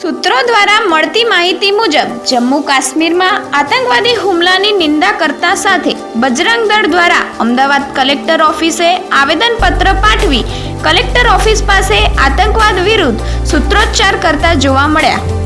સૂત્રો દ્વારા મળતી માહિતી મુજબ, જમ્મુ કાશ્મીરમાં આતંકવાદી હુમલાની નિંદા કરતા સાથે બજરંગ દળ દ્વારા અમદાવાદ કલેક્ટર ઓફિસે આવેદનપત્ર પાઠવી કલેક્ટર ઓફિસ પાસે આતંકવાદ વિરુદ્ધ સૂત્રોચ્ચાર કરતા જોવા મળ્યા.